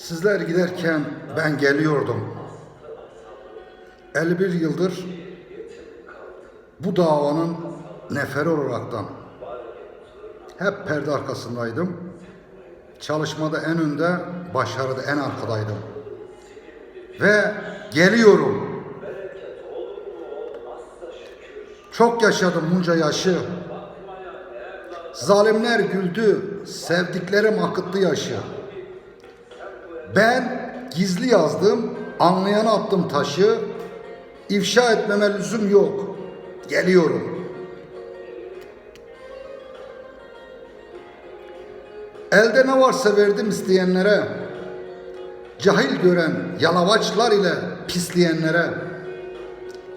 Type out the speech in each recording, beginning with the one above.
Sizler giderken ben geliyordum. 51 yıldır bu davanın neferi olaraktan hep perde arkasındaydım. Çalışmada en önde, başarıda en arkadaydım. Ve geliyorum. Çok yaşadım bunca yaşı. Zalimler güldü, sevdiklerim akıttı yaşı. Ben gizli yazdım, anlayana attım taşı. İfşa etmeme lüzum yok. Geliyorum. Elde ne varsa verdim isteyenlere. Cahil gören yalavaçlar ile pisleyenlere.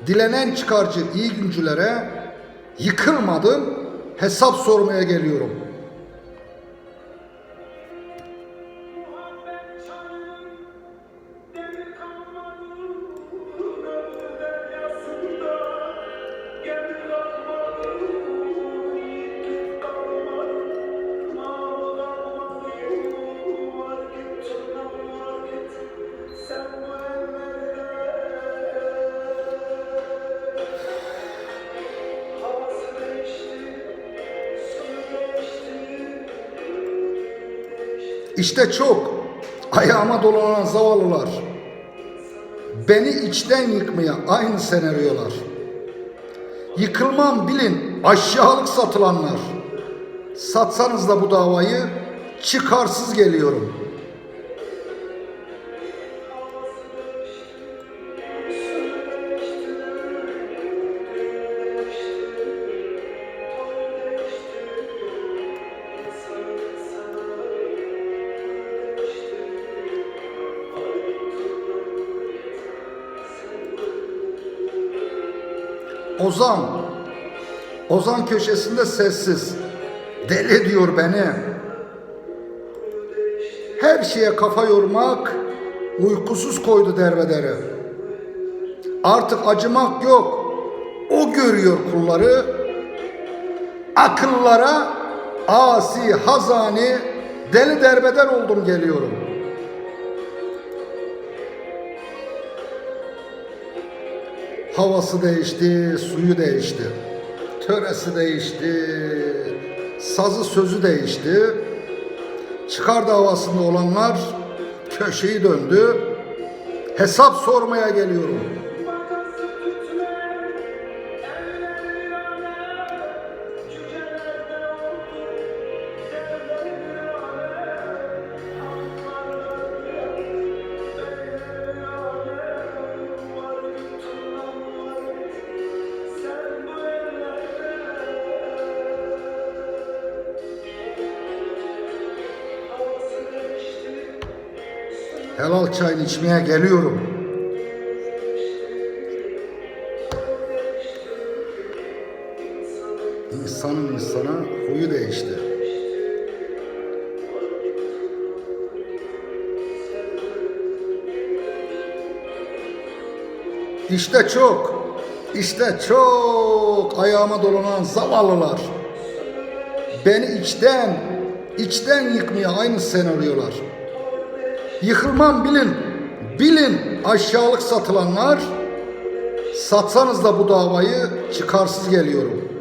Dilenen çıkarcı iyi güncülere yıkılmadım hesap sormaya geliyorum. İşte çok ayağıma dolanan zavallılar. Beni içten yıkmaya aynı senaryolar. Yıkılmam bilin aşağılık satılanlar. Satsanız da bu davayı çıkarsız geliyorum. Ozan, Ozan köşesinde sessiz. Deli diyor beni. Her şeye kafa yormak uykusuz koydu derbedere. Artık acımak yok. O görüyor kulları. Akıllara asi, hazani, deli derbeder oldum geliyorum. Havası değişti, suyu değişti. Töresi değişti, sazı sözü değişti. Çıkar davasında olanlar köşeyi döndü. Hesap sormaya geliyorum. Helal çayını içmeye geliyorum. İnsanın insana huyu değişti. İşte çok, işte çok ayağıma dolanan zavallılar. Beni içten, içten yıkmaya aynı senaryolar. Yıkılmam bilin, bilin aşağılık satılanlar. Satsanız da bu davayı çıkarsız geliyorum.